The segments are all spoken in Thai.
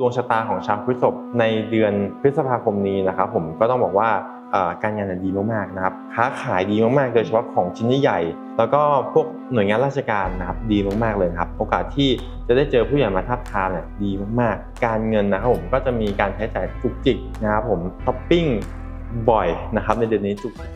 ดวงชะตาของชาวพฤษภในเดือนพฤษภาคมนี้นะครับผมก็ต้องบอกว่าการงานดีมากๆนะครับค้าขายดีมากๆ โดยเฉพาะของชิ้นใหญ่แล้วก็พวกหน่วยงานราชการนะครับดีมากๆเลยครับโอกาสที่จะได้เจอผู้ใหญ่มาทับทามเนี่ยดีมากๆ การเงินนะครับผมก็จะมีการใช้จ่ายจุกจิกนะครับผมช้อปปิ้งบ่อยนะครับในเดือนนี้จุกจิก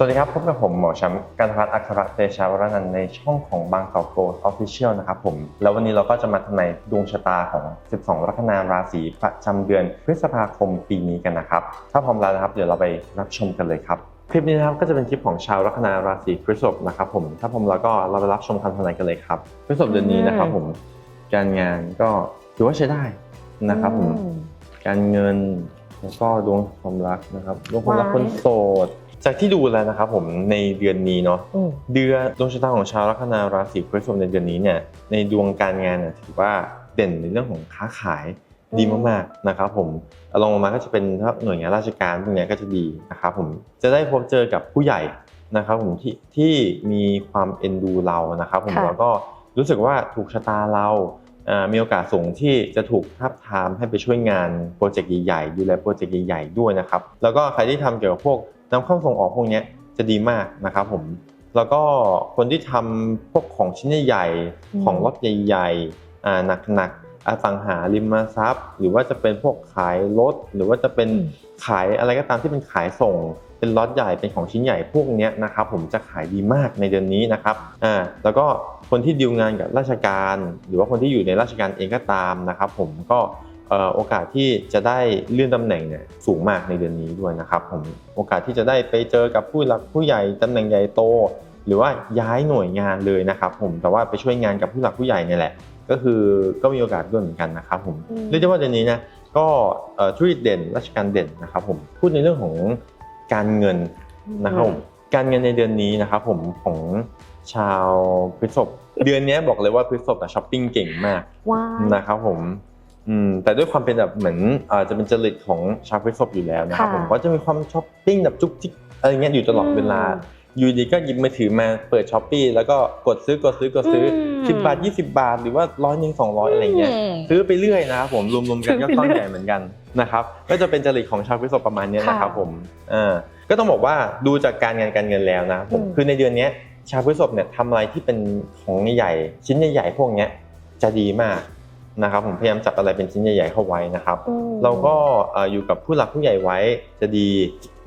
สวัสดีครับพบกับผมหมอแชมป์การพัฒน์อัครเตชาวรนันท์ในช่องของบางกอกโกลด์ออฟฟิเชียลนะครับผมแล้ววันนี้เราก็จะมาทำนายดวงชะตาของ 12 ลัคนาราศีประจำเดือนพฤษภาคมปีนี้กันนะครับ ถ้าพร้อมแล้วนะครับ เดี๋ยวเราไปรับชมกันเลยครับคลิปนี้นะครับก็จะเป็นคลิปของชาวลัคนาราศีพฤษภนะครับผมถ้าพร้อมแล้วก็เราไปรับชมคำทำนายกันเลยครับพฤษภเดือนนี้นะครับผมการงานก็ถือว่าใช้ได้นะครับผมอืมการเงินแล้วก็ดวงความรักนะครับดวงความรักว้ายคนโสด จากที่ดูแล้วนะครับผมในเดือนนี้เนาะอืมเดือนดวงชะตาของชาวลัคนาราศีพฤษภในเดือนนี้เนี่ยในดวงการงานเนี่ยถือว่าเด่นในเรื่องของค้าขายดีมากๆนะครับผมลองลงมาก็จะเป็นถ้าหน่วยงานราชการพวกเนี้ยก็จะดีนะครับผมจะได้พบเจอกับผู้ใหญ่นะครับผมที่ที่มีความเอ็นดูเรานะครับผมค่ะแล้วก็รู้สึกว่าถูกชะตาเราอ่ามีโอกาสสูงที่จะถูกทับทามให้ไปช่วยงานโปรเจกต์ใหญ่ๆดูแลโปรเจกต์ใหญ่ๆด้วยนะครับแล้วก็ใครที่ทำเกี่ยวกับพวก นำเข้าส่งออกพวกเนี้ยจะดีมากนะครับผมแล้วก็คนที่ทำพวกของชิ้นใหญ่อืมๆของรถใหญ่ๆอ่าหนักๆอสังหาริมทรัพย์ หรือว่าจะเป็นพวกขายรถหรือว่าจะเป็นขายอะไรก็ตามที่เป็นขายส่ง เป็นล็อตใหญ่เป็นของชิ้นใหญ่พวกเนี้ยนะครับผมจะขายดีมากในเดือนนี้นะครับอ่าแล้วก็คนที่ดีลงานกับราชการ หรือว่าคนที่อยู่ในราชการเองก็ตามนะครับผมก็เอ่อ โอกาสที่จะได้เลื่อนตำแหน่งเนี่ยสูงมากในเดือนนี้ด้วยนะครับผมโอกาสที่จะได้ไปเจอกับผู้หลักผู้ใหญ่ตำแหน่งใหญ่โต หรือว่าย้ายหน่วยงานเลยนะครับผมแต่ว่าไปช่วยงานกับผู้หลักผู้ใหญ่เนี่ยแหละ ก็คือก็มีโอกาสด้วยเหมือนกันนะครับผมอืมเรียกได้ว่าเดือนนี้นะก็เอ่อธุรกิจเด่นราชการเด่นนะครับผมพูดในเรื่องของการเงินนะครับผมการเงินในเดือนนี้นะครับผมของชาวพฤษภเดือนนี้บอกเลยว่าพฤษภอะช้อปปิ้งเก่งมากว้ายนะครับผม อืมแต่ด้วยความเป็นแบบเหมือนเอ่อจะเป็นจริตของชาวพฤษภอยู่แล้วนะครับค่ะ ผมก็จะมีความช้อปปิ้งแบบจุกจิกอะไรเงี้ยอยู่ตลอดเวลาอืมอยู่ดีก็หยิบมือถือมาเปิดช้อปปี้แล้วก็กดซื้อกดซื้อกดซื้ออมสิบบาทยี่สิบาท หรือว่าร้อยหนึ่งสองร้อยอะไรเงี้ย ม ซื้อไปเรื่อยนะครับผมรวมๆกันก็ซื้อไปก้อนเรื่อย ใหญ่เหมือนกันนะครับก็จะเป็นจริตของชาวพฤษภประมาณเนี้ยค่ะนะครับผมอ่าก็ต้องบอกว่าดูจากการงานการเงินแล้วนะครับผมอืม คือในเดือนเนี้ยชาวพฤษภเนี่ยทำอะไรที่เป็นของใหญ่ๆชิ้นใหญ่ๆพวกเนี้ยจะดีมาก นะครับผมพยายามจับอะไรเป็นชิ้นใหญ่ๆเข้าไว้นะครับอืมเราก็เอ่ออยู่กับผู้หลักผู้ใหญ่ไว้จะดี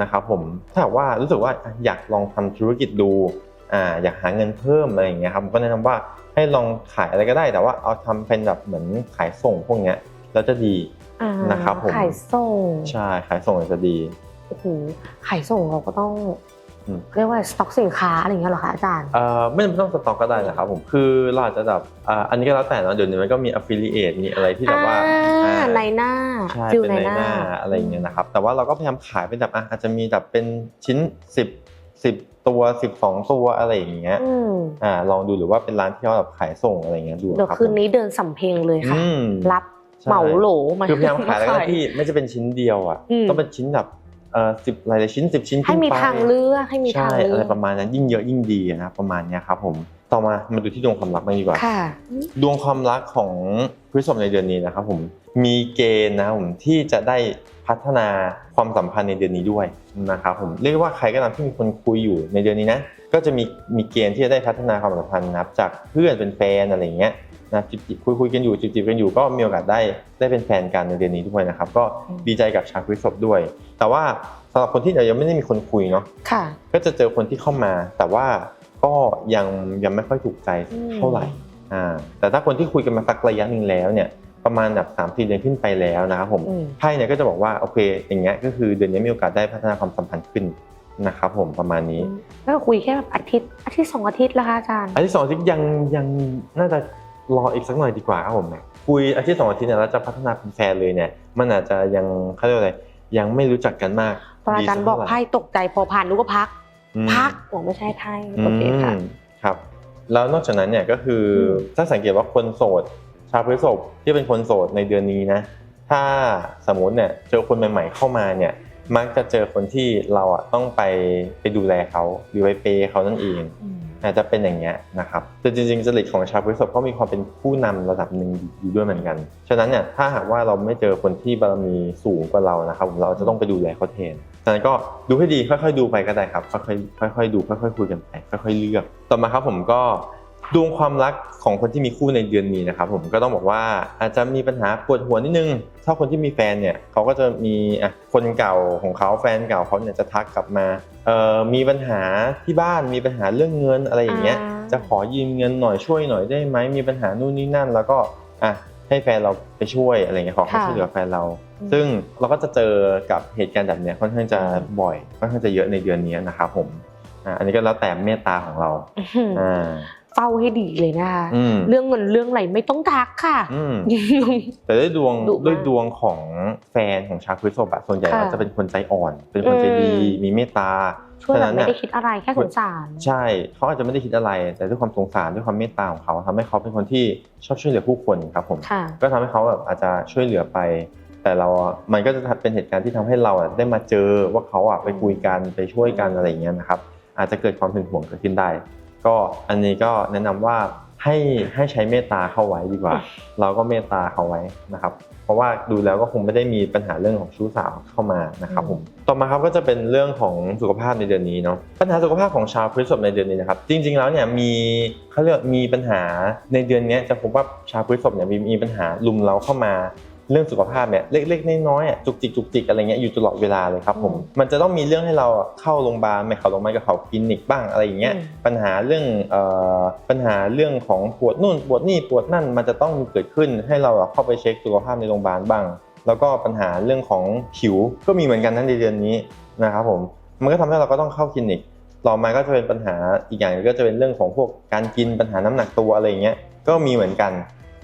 นะครับผมถ้าหากว่ารู้สึกว่าอยากลองทำธุรกิจดูอ่าอยากหาเงินเพิ่มอะไรอย่างเงี้ยครับผมก็แนะนำว่าให้ลองขายอะไรก็ได้ แต่ว่าเอาทำเป็นแบบเหมือนขายส่งพวกเนี้ยแล้วจะดีอ่านะครับผมขายส่งใช่ขายส่งจะดีโอ้โหขายส่งเราก็ต้องอืม เรียกว่าสต็อกสินค้าอะไรอย่างเงี้ยเหรอคะอาจารย์เอ่อไม่จำเป็นต้องสต็อกก็ได้นะครับผมคือเราอาจจะแบบอ่าอันนี้ก็แล้วแต่เนอะเดี๋ยวนี้มันก็มี affiliate มีอะไรที่แบบว่าอ่าอ่าในหน้าใช่ฟิลเป็นในในหน้าหน้าอะไรอย่างเงี้ยนะครับแต่ว่าเราก็พยายามขายเป็นแบบอะอาจจะมีแบบเป็นชิ้น 10 10 ตัว 12 ตัวอะไรอย่างเงี้ยอืมอ่าลองดูหรือว่าเป็นร้านที่เขาแบบขายส่งอะไรอย่างเงี้ยดูเดี๋ยวครับคืนนี้เดินสำเพ็งเลยค่ะอืมรับใช่เหมาโหลมาคือพยายามขายอะไรก็มาได้ที่ไม่จะเป็นชิ้นเดียวอะอืมต้องเป็นชิ้นแบบเอ่อ สิบหลายๆชิ้นสิบชิ้นให้มีขึ้นไปทางเลือกให้มีใช่ทางเลือะไรอกประมาณนั้นยิ่งเยอะยิ่งดีนะครับประมาณเนี้ยครับผมต่อมามาดูที่ดวงความรักบ้างดีกว่าค่ะดวงความรักของพฤษภในเดือนนี้นะครับผมมีเกณฑ์นะครับผมที่จะได้พัฒนาความสัมพันธ์ในเดือนนี้ด้วยนะครับผมเรียกว่าใครก็ตามที่มีคนคุยอยู่ในเดือนนี้นะก็จะมีมีเกณฑ์ที่จะได้พัฒนาความสัมพันธ์นะครับจากเพื่อนเป็นแฟนอะไรอย่างเงี้ย นะจิบจิบคุยคุยกันอยู่จิบจิบกันอยู่ก็มีโอกาสได้ได้เป็นแฟนกันในเดือนนี้ด้วยนะครับ ก็อืมดีใจกับชาวพฤษภด้วย แต่ว่าสำหรับคนที่ยังไม่ได้มีคนคุยเนาะค่ะก็จะเจอคนที่เข้ามา แต่ว่าก็ยังยังไม่ค่อยถูกใจอืมเท่าไหร่อ่าแต่ถ้าคนที่คุยกันมาสักระยะหนึ่งแล้วเนี่ยประมาณแบบสามสี่เดือนขึ้นไปแล้วนะครับผมอืมไพ่เนี่ยก็จะบอกว่าโอเค อย่างเงี้ยก็คือเดือนนี้มีโอกาสได้พัฒนาความสัมพันธ์ขึ้นนะครับผมประมาณนี้ก็คุยแค่แบบอาทิตย์อาทิตย์สองอาทิตย์แล้วค่ะอาจารย์อันที่สองที่ยังยังน่าจะ รออีกสักหน่อยดีกว่าครับผมเนี่ยคุยอาทิตย์สองอาทิตย์เนี่ยแล้วจะพัฒนาเป็นแฟนเลยเนี่ย มันอาจจะยังเขาเรียกว่าอะไรยังไม่รู้จักกันมากพออาจารย์บอกไพ่ตกใจพอผ่านนึกว่าพักอืมพักบอกไม่ใช่ไพ่โอเคค่ะอืมครับ แล้วนอกจากนั้นเนี่ยก็คืออมถ้าสังเกตว่าคนโสด ชาวพฤษภที่เป็นคนโสดในเดือนนี้นะถ้าสมมติเนี่ยเจอคนใหม่ ๆ เข้ามาเนี่ยมักจะเจอคนที่เราอะต้องไปไปดูแลเขาหรือไปเปย์เขานั่นเอง อาจจะเป็นอย่างเงี้ยนะครับแต่จริงๆจริตของชาวพฤษภก็มีความเป็นผู้นำระดับหนึ่งอยู่ด้วยเหมือนกัน ฉะนั้นเนี่ยถ้าหากว่าเราไม่เจอคนที่บารมีสูงกว่าเรานะครับเราจะต้องไปดูแลเขาแทนฉะนั้นก็ดูให้ดีค่อยๆดูไปก็ได้ครับค่อยๆค่อยๆดูค่อยๆคุยกันไปค่อยๆเลือก ต่อมาครับผมก็ ดวงความรักของคนที่มีคู่ในเดือนนี้นะครับผมก็ต้องบอกว่าอาจจะมีปัญหาปวดหัวนิดนึงถ้าคนที่มีแฟนเนี่ยเขาก็จะมีอะคนเก่าของเขาแฟนเก่าเขาเนี่ยจะทักกลับมาเอ่อมีปัญหาที่บ้านมีปัญหาเรื่องเงินอะไรอย่างเงี้ยอ่าจะขอยืมเงินหน่อยช่วยหน่อยได้ไหมมีปัญหานู่นนี่นั่น แล้วก็อะให้แฟนเราไปช่วยอะไรเงี้ยขอให้ค่ะช่วยเหลือแฟนเราอืมซึ่งเราก็จะเจอกับเหตุการณ์แบบเนี้ยค่อนข้างจะบ่อยค่อนข้างจะเยอะในเดือนนี้นะครับผมอะอันนี้ก็แล้วแต่เมตตาของเราอื้อหืออ่า เฝ้าให้ดีเลยนะคะอืมเรื่องเงินเรื่องอะไรไม่ต้องทักค่ะอืมแต่ด้วยดวงดุมากด้วยดวงของแฟนของชาวพฤษภอะส่วนใหญ่ค่ะเราจะเป็นคนใจอ่อน เป็นคนใจดีอืมมีเมตตาช่วยแบบฉะนั้นไม่น่ะได้คิดอะไรแค่สงสาร ใช่เขาอาจจะไม่ได้คิดอะไร แต่ด้วยความสงสารด้วยความเมตตาของเขาทำให้เขาเป็นคนที่ชอบช่วยเหลือผู้คนครับผมค่ะก็ทำให้เขาแบบอาจจะช่วยเหลือไป แต่เราอะมันก็จะเป็นเหตุการณ์ที่ทำให้เราอะได้มาเจอว่าเขาอะไปคุยกันไปช่วยกันอะไรอย่างเงี้ยนะครับอาจจะเกิดความถึงห่วงเกิดขึ้นได้ ก็อันนี้ก็แนะนำว่าให้ให้ใช้เมตตาเข้าไว้ดีกว่า เราก็เมตตาเขาไว้นะครับ เพราะว่าดูแล้วก็คงไม่ได้มีปัญหาเรื่องของชู้สาวเข้ามานะครับผมต่อมาครับก็จะเป็นเรื่องของสุขภาพในเดือนนี้เนาะปัญหาสุขภาพของชาวพฤษภในเดือนนี้นะครับ จริง ๆแล้วเนี่ยมีเขาเรียกมีปัญหาในเดือนนี้จะพบว่าชาวพฤษภเนี่ยมีมีปัญหาลุมเราเข้ามา เรื่องสุขภาพเนี่ยเล็กๆน้อยๆอะจุกจิกจุกจิกอะไรเงี้ยอยู่ตลอดเวลาเลยครับผมอืมมันจะต้องมีเรื่องให้เราเข้าโรงพยาบาลไม่เข้าโรงพยาบาลก็เข้าคลินิกบ้างอะไรอย่างเงี้ยอืมปัญหาเรื่องเอ่อปัญหาเรื่องของปวดนู่นปวดนี่ปวดนั่นมันจะต้องมีเกิดขึ้นให้เราอะเข้าไปเช็คสุขภาพในโรงพยาบาลบ้าง แล้วก็ปัญหาเรื่องของผิวก็มีเหมือนกันนั่นในเดือนนี้นะครับผมมันก็ทำให้เราก็ต้องเข้าคลินิกต่อมาก็จะเป็นปัญหาอีกอย่างหนึ่งก็จะเป็นเรื่องของพวกการกินปัญหาน้ำหนักตัวอะไรอย่างเงี้ยก็มีเหมือนกัน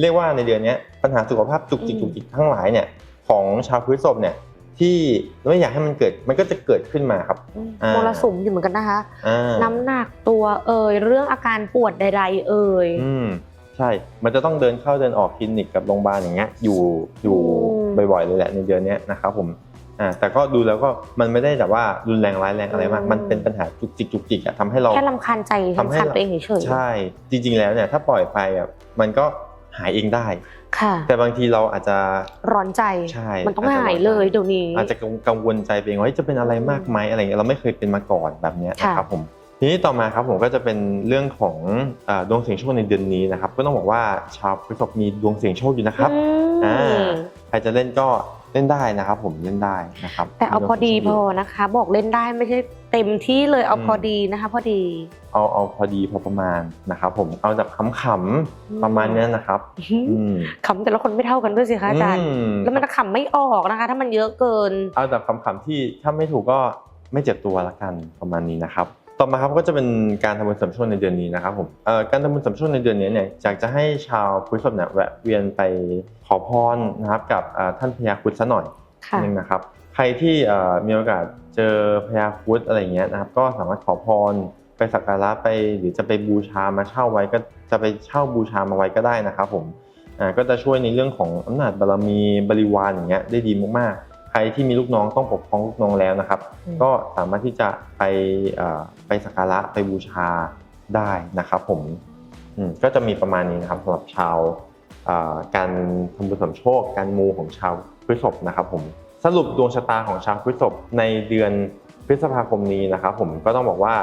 เรียกว่าในเดือนเนี้ยปัญหาสุขภาพจุกจิกอืมจุกจิกทั้งหลายเนี่ยของชาวพฤษภเนี่ยที่ไม่อยากให้มันเกิดมันก็จะเกิดขึ้นมาครับอ่ามมรสุมอยู่เหมือนกันนะคะอ่าน้ำหนักตัวเอ่ยเรื่องอาการปวดใด ๆ เอ่ยอืมใช่ มันจะต้องเดินเข้าเดินออกคลินิกกับโรงพยาบาลอย่างเงี้ยอยู่อยู่อืมบ่อยๆเลยแหละในเดือนเนี้ยนะครับผมอ่าแต่ก็ดูแล้วก็มันไม่ได้แบบว่ารุนแรงร้ายแรงอะไรมากอืมมันเป็นปัญหาจุกจิกจุกจิกอะทำให้เราแค่ลำคาญใจทำให้ลำคาญเราตัวเองเฉยๆใช่ จริง ๆ แล้วเนี่ยถ้าปล่อยไปอะมันก็ หายเองได้ค่ะ แต่บางทีเราอาจจะร้อนใจใช่มันต้องอาจจะหายร้อนใจเลยเดี๋ยวนี้ อาจจะกังวลใจไปเองว่าเฮ้ยจะเป็นอะไรมากไหมอะไรเงี้ยเราไม่เคยเป็นมาก่อนแบบเนี้ยค่ะนะครับผมทีนี้ต่อมาครับผมก็จะเป็นเรื่องของอ่าดวงเสียงโชคในเดือนนี้นะครับ ก็ต้องบอกว่าชาวพฤษภมีดวงเสียงโชคอยู่นะครับอืมอ่าใครจะเล่นก็เล่นได้นะครับผมเล่นได้นะครับแต่เอาพอดีพมีอดวงเสียงโชคยู่นะคะ บอกเล่นได้ไม่ใช่ เต็มที่เลยเอาอืมพอดีนะคะ พอดี เอาเอาพอดีพอประมาณนะครับผมเอาแบบขำๆประมาณเนี้ยนะครับอืมขำแต่ละคนไม่เท่ากันด้วยสิคะอาจารย์อืมแล้วมันจะขำไม่ออกนะคะ ถ้ามันเยอะเกิน เอาแบบคำๆที่ถ้าไม่ถูกก็ไม่เจ็บตัวละกันประมาณนี้นะครับต่อมาครับก็จะเป็นการทำบุญเสริมโชคในเดือนนี้นะครับผมเอ่อการทำบุญเสริมโชคในเดือนนี้เนี่ยอยากจะให้ชาวพุทธศาสนาแวะเวียนไปขอพรนะครับกับเอ่อท่านพญาครุดซะหน่อยค่ะนึงนะครับ ใครที่เอ่อมีโอกาสเจอพญาครุดอะไรอย่างเงี้ยนะครับ ก็สามารถขอพรไปสักการะไปหรือจะไปบูชามาเช่าไว้ก็จะไปเช่าบูชามาไว้ก็ได้นะครับผมอ่าก็จะช่วยในเรื่องของอำนาจบารมีบริวารอย่างเงี้ยได้ดีมากๆ ใครที่มีลูกน้องต้องปกครองลูกน้องแล้วนะครับอืมก็สามารถที่จะไปเอ่อไปสักการะไปบูชาได้นะครับผมอืมก็จะมีประมาณนี้นะครับสำหรับชาวอ่าการทำบุญเสริมโชค การมูของชาวพฤษภนะครับผม สรุปดวงชะตาของชาวพฤษภในเดือนพฤษภาคมนี้นะครับผมก็ต้องบอกว่า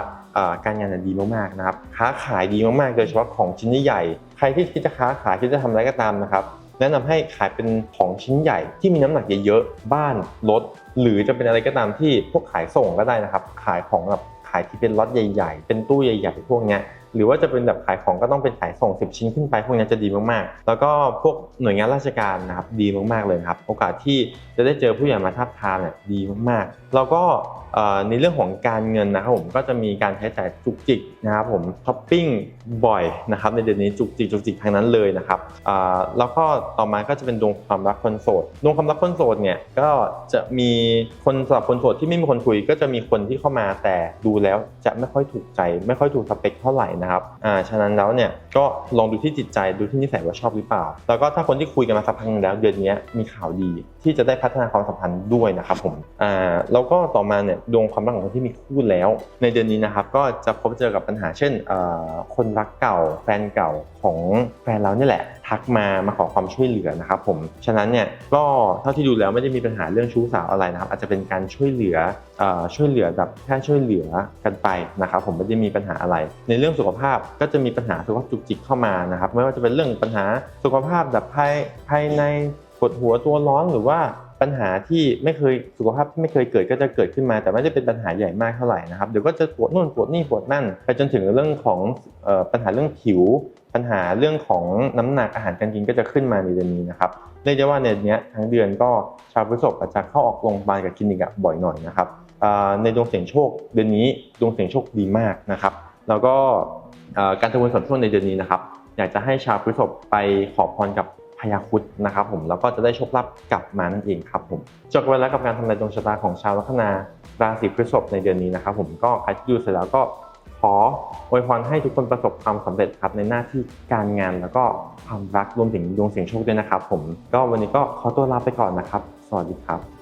การงานดีมากๆนะครับค้าขายดีมากๆ โดยเฉพาะของชิ้นใหญ่ใครที่คิดจะค้าขายคิดจะทำอะไรก็ตามนะครับแนะนำให้ขายเป็นของชิ้นใหญ่ที่มีน้ำหนักเยอะๆบ้านรถหรือจะเป็นอะไรก็ตามที่พวกขายส่งก็ได้นะครับ ขายของแบบขายที่เป็นล็อตใหญ่ ๆ เป็นตู้ใหญ่ ๆ พวกเนี้ย หรือว่าจะเป็นแบบขายของก็ต้องเป็นขายส่ง 10 ชิ้นขึ้นไป พวกนี้จะดีมากๆ แล้วก็พวกหน่วยงานราชการนะครับดีมากๆเลยครับโอกาสที่จะได้เจอผู้ใหญ่มาทับทามเนี่ยดีมากๆ แล้วก็ในเรื่องของการเงินนะครับผมก็จะมีการใช้จ่ายจุกจิกนะครับผมช้อปปิ้งบ่อยนะครับในเดือนนี้จุกจิกจุกจิกทางนั้นเลยนะครับแล้วก็ต่อมาก็จะเป็นดวงความรักคนโสดดวงความรักคนโสดเนี่ยก็จะมีคนสำหรับคนโสดที่ไม่มีคนคุย ก็จะมีคนที่เข้ามาแต่ดูแล้วจะไม่ค่อยถูกใจ ไม่ค่อยถูกสเปคเท่าไหร่นะครับอ่าฉะนั้นแล้วเนี่ยก็ลองดูที่จิตใจดูที่นิสัยว่าชอบหรือเปล่า แล้วก็ถ้าคนที่คุยกันมาสักพักนึงแล้วเดือนนี้มีข่าวดีที่จะได้พัฒนาความสัมพันธ์ด้วยนะครับผมอ่าแล้วก็ต่อมาเนี่ยดวงความรักของคนที่มีคู่แล้ว ในเดือนนี้นะครับก็จะพบเจอกับปัญหาเช่นอ่อคนรักเก่าแฟนเก่าของแฟนเราเนี่ยแหละ ทักมามาขอความช่วยเหลือนะครับผมฉะนั้นเนี่ยก็เท่าที่ดูแล้วไม่ได้มีปัญหาเรื่องชู้สาวอะไรนะครับอาจจะเป็นการช่วยเหลืออ่อช่วยเหลือแบบแค่ช่วยเหลือกันไปนะครับผมไม่ได้มีปัญหาอะไร ในเรื่องสุขภาพก็จะมีปัญหาสุขภาพจุกจิกเข้ามานะครับไม่ว่าจะเป็นเรื่องปัญหาสุขภาพแบบภายภายในปวดหัวตัวร้อนหรือว่า ปัญหาที่ไม่เคยสุขภาพที่ไม่เคยเกิดก็จะเกิดขึ้นมา แต่ไม่ได้เป็นปัญหาใหญ่มากเท่าไหร่นะครับเดี๋ยวก็จะปวดนู่นปวดนี่ปวดนั่นไปจนถึงเรื่องของปัญหาเรื่องผิว ปัญหาเรื่องของน้ำหนักอาหารการกินก็จะขึ้นมาในเดือนนี้นะครับเรียกได้ว่าในเดือนนี้ทั้งเดือนก็ชาวพฤษภอาจจะเข้าออกโรงพยาบาลกับคลินิกบ่อยหน่อยนะครับในดวงเสี่ยงโชคเดือนนี้ดวงเสี่ยงโชคดีมากนะครับ แล้วก็การทำบุญส่วนช่วงในเดือนนี้นะครับ อยากจะให้ชาวพฤษภไปขอพรกับ พยาคุดนะครับผมแล้วก็จะได้โชคลาภกลับมานั่นเองครับผมจบไปแล้วกับการทำนายดวงชะตาของชาวลัคนาราศีพฤษภในเดือนนี้นะครับผมก็ใครที่ดูเสร็จแล้วก็ขออวยพรให้ทุกคนประสบความสำเร็จครับในหน้าที่การงานแล้วก็ความรักรวมถึงดวงเสียงโชคด้วยนะครับ ผมก็วันนี้ก็ขอตัวลาไปก่อนนะครับ สวัสดีครับ